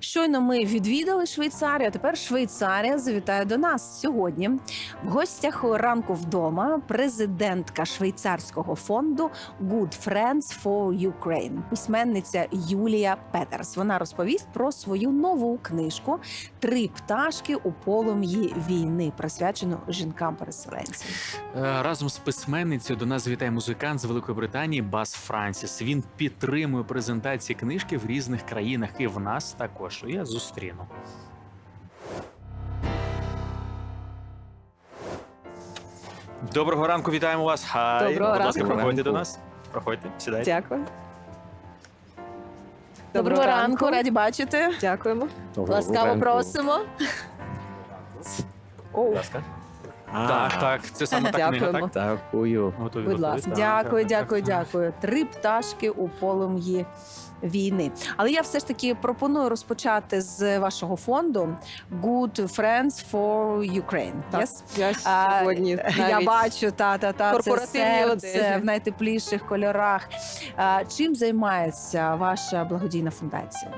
Щойно ми відвідали Швейцарію. а Тепер Швейцарія завітає до нас сьогодні. В гостях ранку вдома президентка швейцарського фонду Good Friends for Ukraine, письменниця Юлія Петерс. Вона розповість про свою нову книжку Три пташки у полум'ї війни, присвячену жінкам-переселенцям. Е, Разом з письменницею до нас завітає музикант з Великої Британії Бас Франсіс. Він підтримує презентації книжки в різних країнах, і в нас також. Я зустріну. Доброго ранку, вітаємо вас. Хай. Доброго Будь ласка, ранку. проходьте до нас. Проходьте, сідайте. Дякую. Доброго ранку, раді бачити. Дякуємо. Ласкаво просимо. О, Будь ласка. Так, так, це саме та книга, Дякуємо. так? Дякую. Готові Будь ласка. Так, Дякую, так, дякую, так. дякую. Три пташки у полум'ї війни. Але я все ж таки пропоную розпочати з вашого фонду Good Friends for Ukraine. Так. Yes? я А, сьогодні Я навіть бачу, та та та це корпоративній серце одежі. в найтепліших кольорах. А, Чим займається ваша благодійна фундація?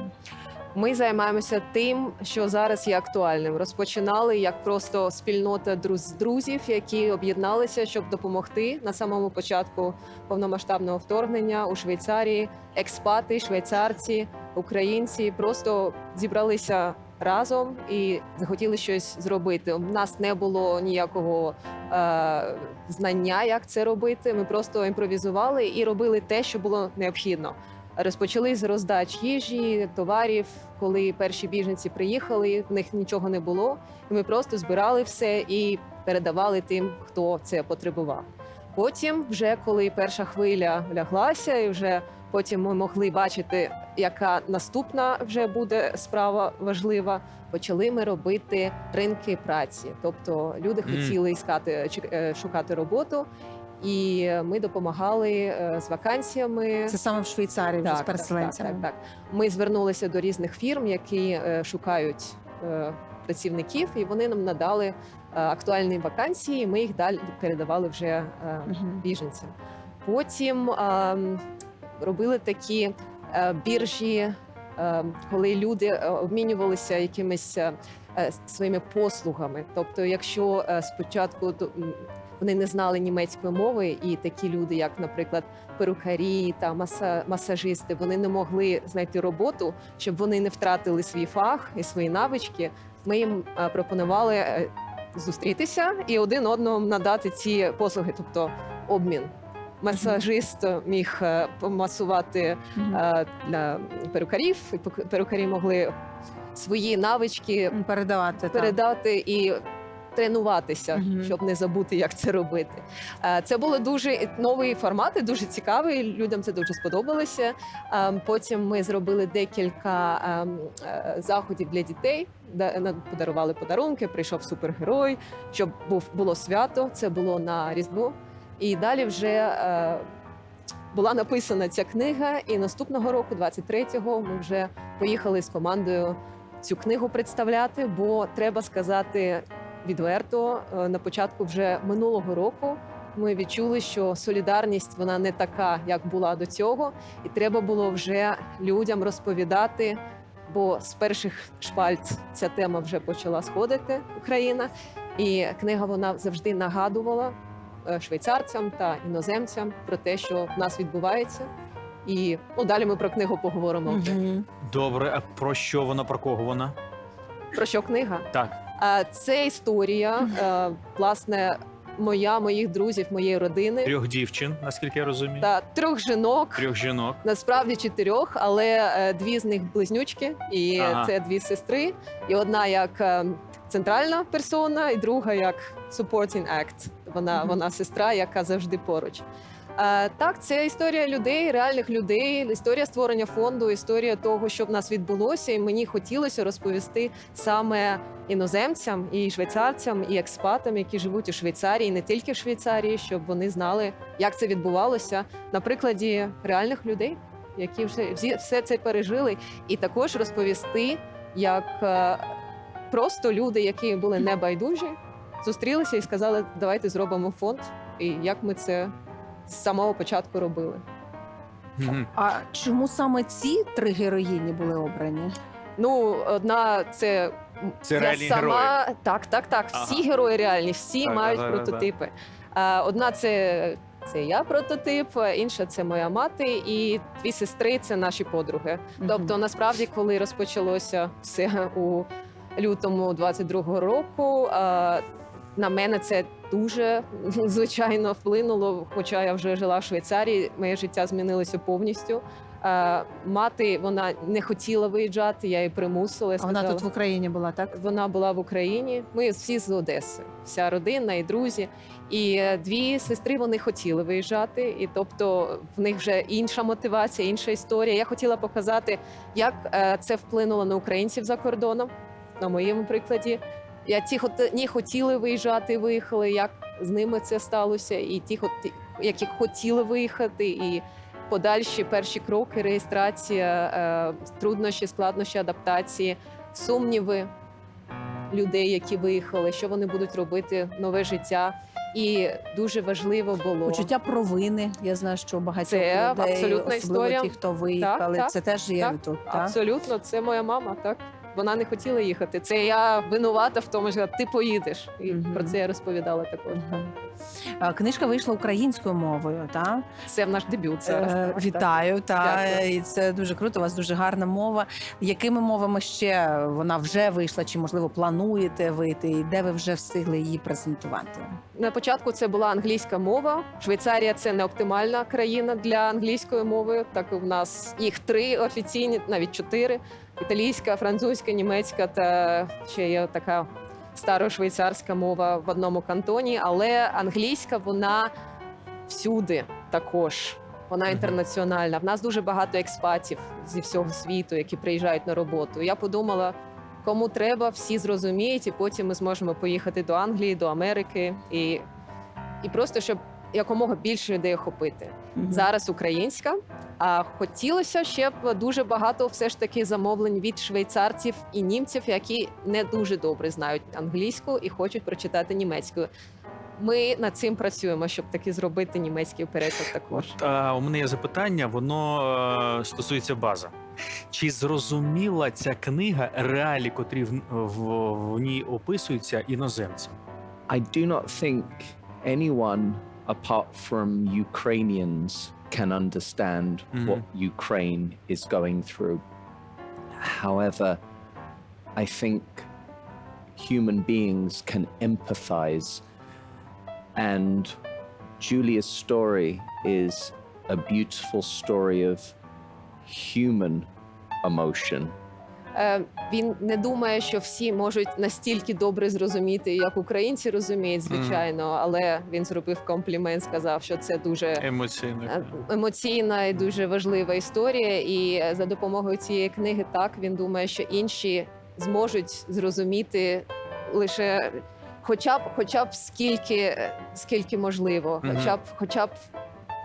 Ми займаємося тим, що зараз є актуальним. Розпочинали як просто спільнота друз друзів, які об'єдналися, щоб допомогти на самому початку повномасштабного вторгнення у Швейцарії. Експати, швейцарці, українці просто зібралися разом і захотіли щось зробити. У нас не було ніякого е, знання, як це робити. Ми просто імпровізували і робили те, що було необхідно. Розпочали з роздач їжі, товарів. Коли перші біженці приїхали, в них нічого не було. І ми просто збирали все і передавали тим, хто це потребував. Потім, вже коли перша хвиля ляглася, і вже потім ми могли бачити, яка наступна вже буде справа важлива. Почали ми робити ринки праці. Тобто люди хотіли іскати е, шукати роботу, і ми допомагали е, з вакансіями. Це саме в Швейцарії вже з переселенцями. Так, так, так. Ми звернулися до різних фірм, які е, шукають е, працівників, і вони нам надали е, актуальні вакансії. і Ми їх далі передавали вже е, біженцям. Потім е, робили такі е, біржі, е, коли люди е, обмінювалися якимись е, е, своїми послугами. Тобто, якщо е, спочатку вони не знали німецької мови, і такі люди, як, наприклад, перукарі та маса, масажисти, вони не могли знайти роботу, щоб вони не втратили свій фах і свої навички. Ми їм е, пропонували е, зустрітися і один одному надати ці послуги, тобто обмін. Масажист міг е, помасувати для перукарів, і перукарі могли свої навички Передавати так. і тренуватися, Мгм. щоб не забути, як це робити. Е, Це були дуже нові формати, дуже цікаві. Людям це дуже сподобалося. Е, Потім ми зробили декілька ем, е, заходів для дітей. подарували подарунки, прийшов супергерой, щоб було свято. Це було на Різдво. І далі вже е, була написана ця книга. І наступного року, 23-го, ми вже поїхали з командою цю книгу представляти, бо треба сказати відверто, е, на початку вже минулого року ми відчули, що солідарність вона не така, як була до цього, і треба було вже людям розповідати. Бо з перших шпальт ця тема вже почала сходити Україна, і книга вона завжди нагадувала е, швейцарцям та іноземцям про те, що в нас відбувається. І ну далі ми про книгу поговоримо. Мгм. Добре, а про що вона, про кого вона? Про що книга? Так. Це історія, е, власне, моя, моїх друзів, моєї родини Трьох дівчин, наскільки я розумію. та трьох жінок. Трьох жінок. Насправді чотирьох, але е, дві з них близнючки, і Ага. це дві сестри. І одна як е, центральна персона, і друга як supporting act. Вона, вона сестра, яка завжди поруч. Е, так, це історія людей, реальних людей, історія створення фонду, історія того, що в нас відбулося, і мені хотілося розповісти саме іноземцям, і швейцарцям, і експатам, які живуть у Швейцарії, не тільки в Швейцарії, щоб вони знали, як це відбувалося на прикладі реальних людей, які вже все це пережили, і також розповісти, як е, просто люди, які були небайдужі, зустрілися і сказали, давайте зробимо фонд, і як ми це з самого початку робили. А чому саме ці три героїні були обрані? Ну, одна це Це я реальні сама. Так, так, так. Всі Ага. герої реальні, всі Так, мають да, да, да. прототипи. А, одна це. Це я прототип, інша це моя мати, і дві сестри це наші подруги. Тобто, насправді, коли розпочалося все у лютому 22-го року, на мене це дуже звичайно вплинуло. Хоча я вже жила в Швейцарії, моє життя змінилося повністю. Мати вона не хотіла виїжджати, я її примусила. я А вона тут в Україні була, так? вона була в Україні. Ми всі з Одеси, вся родина і друзі. І е, дві сестри вони хотіли виїжджати, і тобто в них вже інша мотивація, інша історія. Я хотіла показати, як е, це вплинуло на українців за кордоном. На моєму прикладі. Я ті, не хотіли виїжджати, виїхали. Як з ними це сталося, і ті, які хотіли виїхати, і подальші перші кроки, реєстрація, е, труднощі, складнощі адаптації, сумніви людей, які виїхали, що вони будуть робити, нове життя. І дуже важливо було Почуття провини. Я знаю, що багато Це людей, абсолютна особливо історія. ті, хто виїхали, так, це теж є так, тут. Так? абсолютно. Це моя мама. Так вона не хотіла їхати. Це я винувата в тому, що ти поїдеш. І Мгм. про це я розповідала також. Мгм. А, Книжка вийшла українською мовою, так? Це наш дебют зараз. Е, так, так. Вітаю, та Дякую. і це дуже круто. У вас дуже гарна мова. Якими мовами ще вона вже вийшла? Чи можливо плануєте вийти? І де ви вже встигли її презентувати? На початку це була англійська мова. Швейцарія це не оптимальна країна для англійської мови. Так і в нас їх три офіційні, навіть чотири: італійська, французька, німецька та ще є така старошвейцарська мова в одному кантоні. Але англійська вона всюди також. Вона інтернаціональна. В нас дуже багато експатів зі всього світу, які приїжджають на роботу. Я подумала, кому треба, всі зрозуміють, і потім ми зможемо поїхати до Англії, до Америки і, і просто щоб якомога більше людей охопити. Мгм. Зараз українська. А хотілося ще б дуже багато все ж таки замовлень від швейцарців і німців, які не дуже добре знають англійську і хочуть прочитати німецькою. Ми над цим працюємо, щоб таки зробити німецький переклад також. От, а, у мене є запитання, воно е, стосується бази. Чи зрозуміла ця книга реалії, котрі в, в, в ній описуються іноземцям? I do not think anyone apart from Ukrainians can understand mm-hmm. what Ukraine is going through. However, I think human beings can empathize. And Julia's story is a beautiful story of human emotion. Е, він не думає, що всі можуть настільки добре зрозуміти, як українці розуміють, звичайно, але він зробив комплімент, сказав, що це дуже е, емоційна і дуже важлива історія. І е, за допомогою цієї книги, так він думає, що інші зможуть зрозуміти лише. Хоча б, хоча б скільки, скільки можливо, хоча б, хоча б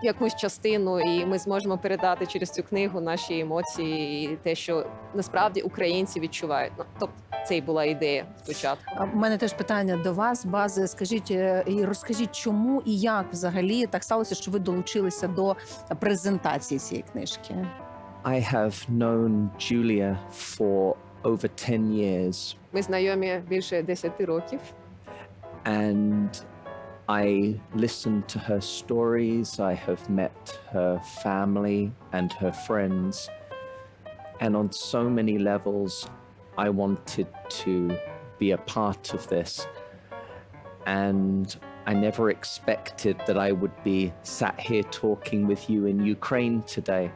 якусь частину, і ми зможемо передати через цю книгу наші емоції і те, що насправді українці відчувають. Ну тобто, це й була ідея спочатку. А в мене теж питання до вас, бази. Скажіть е, і розкажіть, чому і як взагалі так сталося, що ви долучилися до презентації цієї книжки? I have known Julia for over 10 years, Ми знайомі більше 10 років. and I listened to her stories. I have met her family and her friends. And on so many levels, I wanted to be a part of this. And I never expected that I would be sat here talking with you in Ukraine today.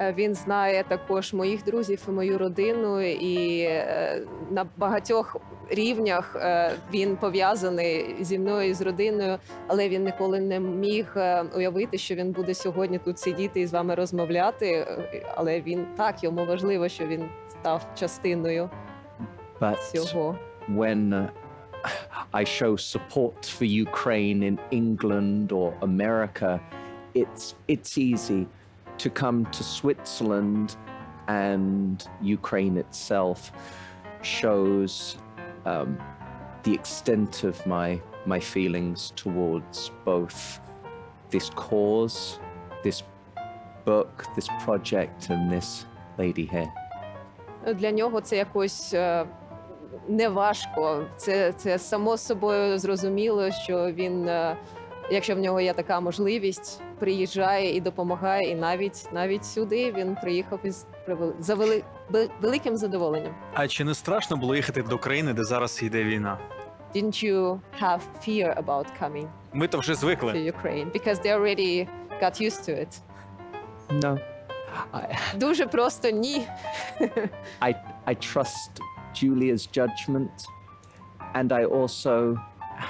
Е, Він знає також моїх друзів і мою родину, і е, на багатьох рівнях е, він пов'язаний зі мною і з родиною, але він ніколи не міг уявити, що він буде сьогодні тут сидіти і з вами розмовляти. Але він так йому важливо, що він став частиною But цього. when uh, I show support for Ukraine in England or America, it's it's easy to come to Switzerland, and Ukraine itself shows um, the extent of my my feelings towards both this cause, this book, this project, and this lady here. Для нього це якось е, не важко. Це, це само собою зрозуміло, що він, е, якщо в нього є така можливість, приїжджає і допомагає. І навіть навіть сюди він приїхав із за вели, великим задоволенням. А чи не страшно було їхати до країни, де зараз йде війна? Didn't you have fear about coming Ми то вже to звикли. Ukraine? Because they already got used to it. No. I, Дуже просто ні. I, I trust Julia's judgment, and I also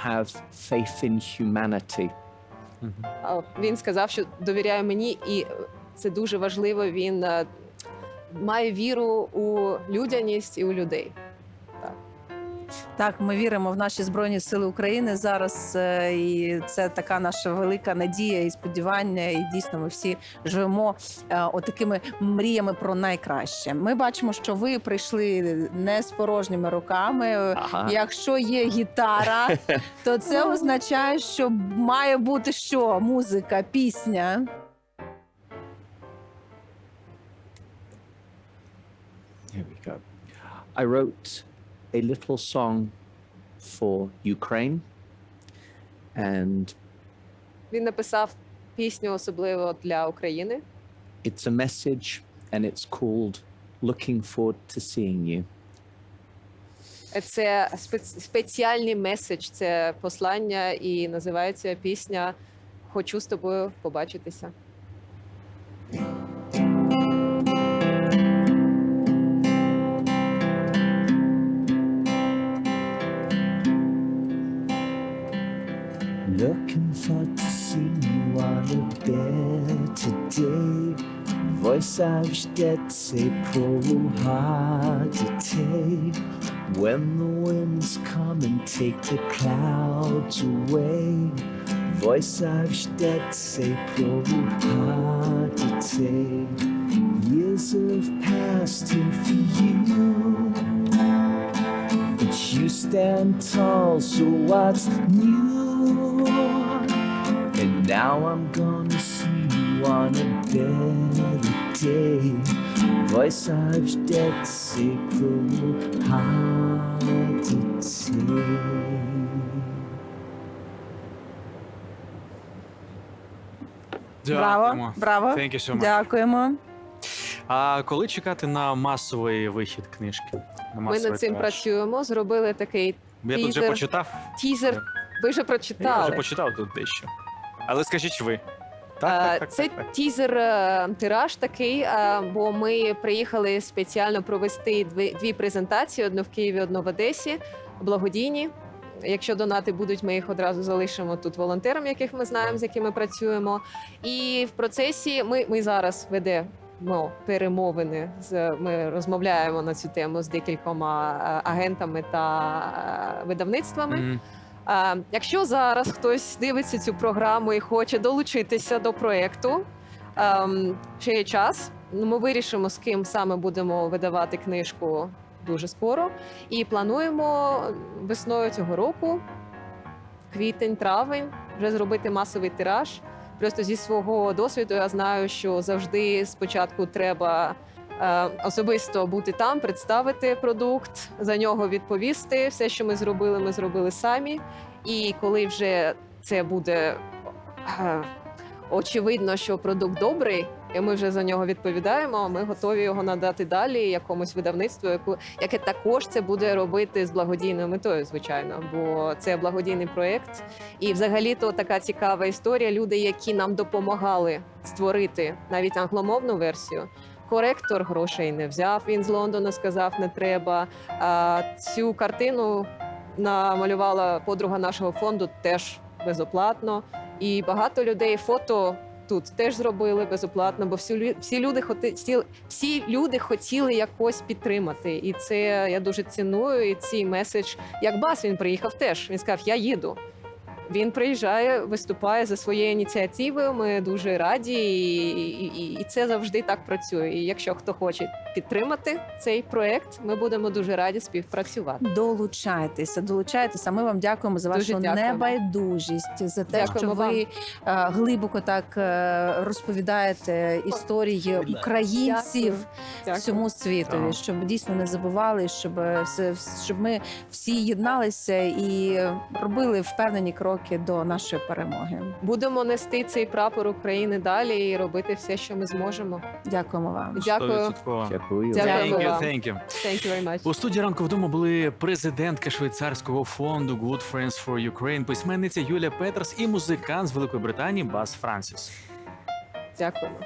have faith in humanity. Він сказав, що довіряє мені, і це дуже важливо. Він е, має віру у людяність і у людей. Так, ми віримо в наші збройні сили України зараз, е, і це така наша велика надія і сподівання. І дійсно, ми всі живемо е, отакими мріями про найкраще. Ми бачимо, що ви прийшли не з порожніми руками. Ага. Якщо є гітара, то це означає, що має бути що? Музика, пісня. Here we go. I wrote a little song for Ukraine, and Він написав пісню особливо для України. it's a message, and it's called Looking Forward to Seeing You. Це спец- спеціальний меседж, це послання, і називається пісня Хочу з тобою побачитися. Voice av say pro hard to take. When the winds come and take the clouds away. Voice av say pro hard to take. Years have passed here for you. But you stand tall, so what's new? And now I'm gonna see you on a better day. Voice I've dead secret hard to take. Браво, Дякуємо. браво. Thank you so much. Дякуємо. А коли чекати на масовий вихід книжки? На Ми масовий над цим тираж? працюємо. Зробили такий Я тут вже Тізер. почитав. тізер. Ви вже Я прочитали. вже почитав тут дещо. Але скажіть ви. Е, Так, так, так, Це так, так. тізер е, тираж такий, е, бо ми приїхали спеціально провести дві, дві презентації: одну в Києві, одну в Одесі, благодійні. Якщо донати будуть, ми їх одразу залишимо тут волонтерам, яких ми знаємо, з якими працюємо. І в процесі ми, ми зараз ведемо перемовини з ми розмовляємо на цю тему з декількома е, агентами та е, видавництвами. Мгм. А, якщо зараз хтось дивиться цю програму і хоче долучитися до проєкту, ем, ще є час. Ну, Ми вирішимо, з ким саме будемо видавати книжку дуже скоро. І плануємо весною цього року, квітень, травень, вже зробити масовий тираж. Просто зі свого досвіду я знаю, що завжди спочатку треба особисто бути там, представити продукт, за нього відповісти. Все, що ми зробили, ми зробили самі. І коли вже це буде е, очевидно, що продукт добрий, і ми вже за нього відповідаємо. Ми готові його надати далі якомусь видавництву, яку яке також це буде робити з благодійною метою, звичайно, бо це благодійний проєкт. І взагалі то така цікава історія. Люди, які нам допомагали створити навіть англомовну версію. Коректор грошей не взяв. Він з Лондона сказав, не треба. А цю картину намалювала подруга нашого фонду теж безоплатно. І багато людей фото тут теж зробили безоплатно, бо всі, всі люди всі, всі люди хотіли якось підтримати. І це я дуже ціную. І цей меседж, як бас він приїхав теж. Він сказав: Я їду. Він приїжджає, виступає за своєю ініціативою. Ми дуже раді, і, і, і це завжди так працює. І якщо хто хоче підтримати цей проект, ми будемо дуже раді співпрацювати. Долучайтеся, долучайтеся. Ми вам дякуємо за вашу дякуємо. небайдужість, за те, Дякуємо що ви е, глибоко так е, розповідаєте історії українців Дякую. всьому світові, щоб дійсно не забували, щоб е, все щоб ми всі єдналися і робили впевнені кроки до нашої перемоги. Будемо нести цей прапор України далі і робити все, що ми зможемо. Дякуємо вам. Дякую. 100%. Дякую. Дякую Thank you, вам. thank you. Thank you very much. У студії ранку вдома були президентка швейцарського фонду Good Friends for Ukraine, письменниця Юлія Петерс і музикант з Великої Британії Бас Франсіс. Дякуємо.